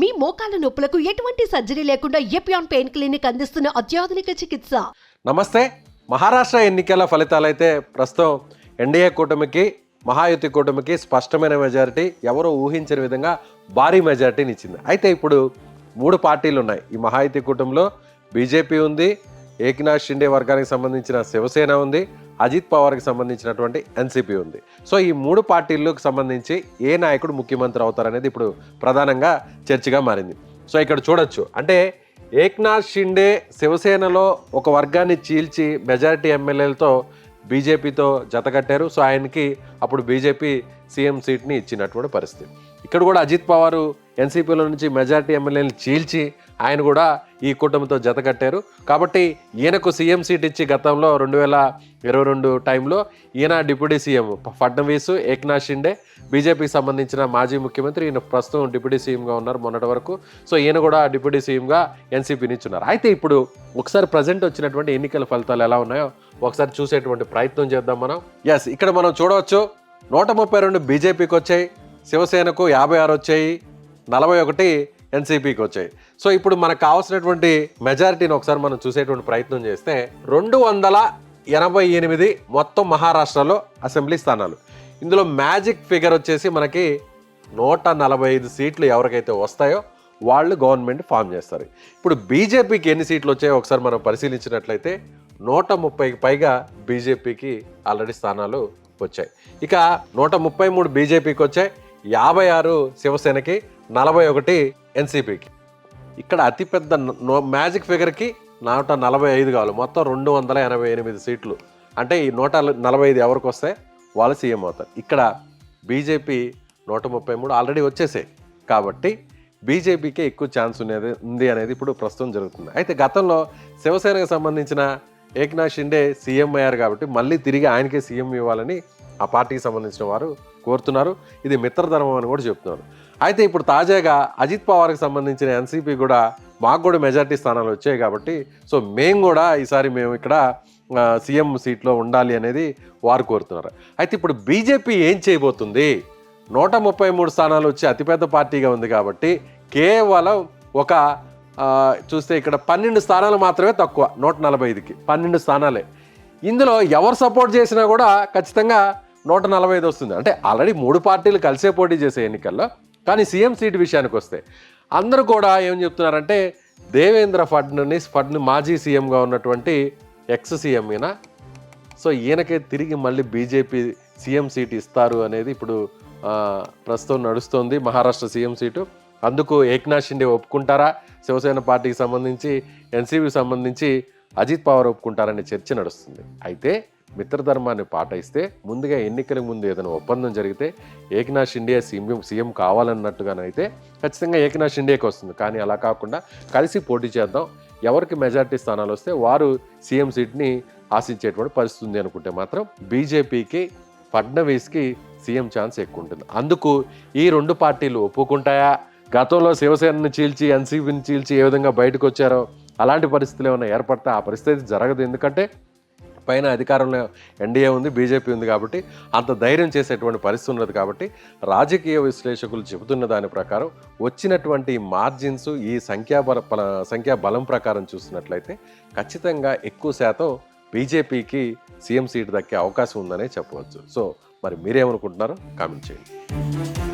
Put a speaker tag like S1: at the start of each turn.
S1: మీ మోకాల నొప్పులకు ఎటువంటి సర్జరీ లేకుండా ఎపియాన్ పెయిన్ క్లినిక్ అందిస్తున్న అత్యాధునిక చికిత్స?
S2: నమస్తే. మహారాష్ట్ర ఎన్నికల ఫలితాలైతే ప్రస్తుతం ఎన్డీఏ కూటమికి మహాయుతి కూటమికి స్పష్టమైన మెజారిటీ ఎవరో ఊహించని విధంగా భారీ మెజారిటీని ఇచ్చింది. అయితే ఇప్పుడు మూడు పార్టీలు ఉన్నాయి. ఈ మహాయుతి కూటమిలో బీజేపీ ఉంది ఏకనాథ్ షిండే వర్గానికి సంబంధించిన శివసేన ఉంది అజిత్ పవార్కి సంబంధించినటువంటి ఎన్సీపీ ఉంది. సో ఈ మూడు పార్టీలకు సంబంధించి ఏ నాయకుడు ముఖ్యమంత్రి అవుతారనేది ఇప్పుడు ప్రధానంగా చర్చగా మారింది. సో ఇక్కడ చూడొచ్చు. అంటే ఏక్నాథ్ షిండే శివసేనలో ఒక వర్గాన్ని చీల్చి మెజారిటీ ఎమ్మెల్యేలతో బీజేపీతో జతకట్టారు సో ఆయనకి అప్పుడు బీజేపీ సీఎం సీట్ని ఇచ్చినటువంటి పరిస్థితి. ఇక్కడ కూడా అజిత్ పవారు ఎన్సీపీలో నుంచి మెజారిటీ ఎమ్మెల్యేని చీల్చి ఆయన కూడా ఈ కూటమితో జతకట్టారు కాబట్టి ఈయనకు సీఎం సీట్ ఇచ్చి గతంలో రెండు వేల ఇరవై రెండు టైంలో ఈయన డిప్యూటీ సీఎం ఫడ్నవీస్ ఏక్నాథ్ షిండే బీజేపీకి సంబంధించిన మాజీ ముఖ్యమంత్రి ఈయన ప్రస్తుతం డిప్యూటీ సీఎంగా ఉన్నారు మొన్నటి వరకు. సో ఈయన కూడా డిప్యూటీ సీఎంగా ఎన్సీపీని ఇచ్చున్నారు అయితే ఇప్పుడు ఒకసారి ప్రజెంట్ వచ్చినటువంటి ఎన్నికల ఫలితాలు ఎలా ఉన్నాయో ఒకసారి చూసేటువంటి ప్రయత్నం చేద్దాం మనం. ఎస్ ఇక్కడ మనం చూడవచ్చు నూట ముప్పై రెండు బీజేపీకి వచ్చాయి శివసేనకు యాభై ఆరు వచ్చాయి నలభై ఒకటి ఎన్సీపీకి వచ్చాయి. సో ఇప్పుడు మనకు కావాల్సినటువంటి మెజారిటీని ఒకసారి మనం చూసేటువంటి ప్రయత్నం చేస్తే రెండు వందల ఎనభై ఎనిమిది మొత్తం మహారాష్ట్రలో అసెంబ్లీ స్థానాలు. ఇందులో మ్యాజిక్ ఫిగర్ వచ్చేసి మనకి నూట నలభై ఐదు సీట్లు ఎవరికైతే వస్తాయో వాళ్ళు గవర్నమెంట్ ఫామ్ చేస్తారు. ఇప్పుడు బీజేపీకి ఎన్ని సీట్లు వచ్చాయో ఒకసారి మనం పరిశీలించినట్లయితే నూట ముప్పైకి పైగా బీజేపీకి ఆల్రెడీ స్థానాలు వచ్చాయి. ఇక నూట ముప్పై మూడు బీజేపీకి వచ్చాయి. యాభై ఆరు శివసేనకి నలభై ఒకటి ఎన్సీపీకి. ఇక్కడ అతిపెద్ద నో- మ్యాజిక్ ఫిగర్కి నూట నలభై ఐదు కావాలి మొత్తం రెండు వందల ఎనభై ఎనిమిది సీట్లు. అంటే ఈ నూట నలభై ఐదు ఎవరికి వస్తే వాళ్ళు సీఎం అవుతారు. ఇక్కడ బీజేపీ నూట ముప్పై మూడు ఆల్రెడీ వచ్చేసాయి. కాబట్టి బీజేపీకే ఎక్కువ ఛాన్స్ ఉన్నది ఉంది అనేది ఇప్పుడు ప్రస్తుతం జరుగుతుంది. అయితే గతంలో శివసేనకు సంబంధించిన ఏక్నాథ్ షిండే సీఎం అయ్యారు కాబట్టి మళ్ళీ తిరిగి ఆయనకే సీఎం ఇవ్వాలని ఆ పార్టీకి సంబంధించిన వారు కోరుతున్నారు. ఇది మిత్రధర్మం అని కూడా చెప్తున్నారు. అయితే ఇప్పుడు తాజాగా అజిత్ పవార్కి సంబంధించిన ఎన్సీపీ కూడా మాకు కూడా మెజార్టీ స్థానాలు వచ్చాయి కాబట్టి సో మేము కూడా ఈసారి మేము ఇక్కడ సీఎం సీట్లో ఉండాలి అనేది వారు కోరుతున్నారు. అయితే ఇప్పుడు బీజేపీ ఏం చేయబోతుంది? నూట ముప్పై మూడు స్థానాలు వచ్చి అతిపెద్ద పార్టీగా ఉంది కాబట్టి కేవలం ఒక చూస్తే ఇక్కడ పన్నెండు స్థానాలు మాత్రమే తక్కువ నూట నలభై ఐదుకి పన్నెండు స్థానాలే. ఇందులో ఎవరు సపోర్ట్ చేసినా కూడా ఖచ్చితంగా నూట నలభై ఐదు వస్తుంది. అంటే ఆల్రెడీ మూడు పార్టీలు కలిసే పోటీ చేసే ఎన్నికల్లో కానీ సీఎం సీట్ విషయానికి వస్తే అందరూ కూడా ఏం చెప్తున్నారంటే దేవేంద్ర ఫడ్ని ఫడ్ని మాజీ సీఎంగా ఉన్నటువంటి ఎక్స్ సీఎం ఈయన. సో ఈయనకే తిరిగి మళ్ళీ బీజేపీ సీఎం సీట్ ఇస్తారు అనేది ఇప్పుడు ప్రస్తుతం నడుస్తోంది మహారాష్ట్ర సీఎం సీటు. అందుకు ఏక్నాథ్ షిండే ఒప్పుకుంటారా? శివసేన పార్టీకి సంబంధించి ఎన్సీబీకి సంబంధించి అజిత్ పవార్ ఒప్పుకుంటారనే చర్చ నడుస్తుంది. అయితే మిత్రధర్మాన్ని పాటిస్తే ముందుగా ఎన్నికల ముందు ఏదైనా ఒప్పందం జరిగితే ఏకనాథ్ షిండే సీఎం సీఎం కావాలన్నట్టుగానైతే ఖచ్చితంగా ఏకనాథ్ షిండేకి వస్తుంది. కానీ అలా కాకుండా కలిసి పోటీ చేద్దాం. ఎవరికి మెజారిటీ స్థానాలు వస్తే వారు సీఎం సీట్ని ఆశించేటువంటి పరిస్థితి ఉంది అనుకుంటే మాత్రం బీజేపీకి ఫడ్నవీస్కి సీఎం ఛాన్స్ ఎక్కువ ఉంటుంది. అందుకు ఈ రెండు పార్టీలు ఒప్పుకుంటాయా? గతంలో శివసేనని చీల్చి ఎన్సీపీని చీల్చి ఏ విధంగా బయటకు వచ్చారో? అలాంటి పరిస్థితులు ఏమైనా ఏర్పడితే ఆ పరిస్థితి జరగదు. ఎందుకంటే పైన అధికారంలో ఎన్డీఏ ఉంది బీజేపీ ఉంది కాబట్టి అంత ధైర్యం చేసేటువంటి పరిస్థితి ఉన్నది కాబట్టి రాజకీయ విశ్లేషకులు చెబుతున్న దాని ప్రకారం వచ్చినటువంటి మార్జిన్స్ ఈ సంఖ్యాబల పల- సంఖ్యా బలం ప్రకారం చూసినట్లయితే ఖచ్చితంగా ఎక్కువ శాతం బీజేపీకి సీఎం సీట్ దక్కే అవకాశం ఉందనే చెప్పవచ్చు. సో మరి మీరేమనుకుంటున్నారో? కామెంట్ చేయండి.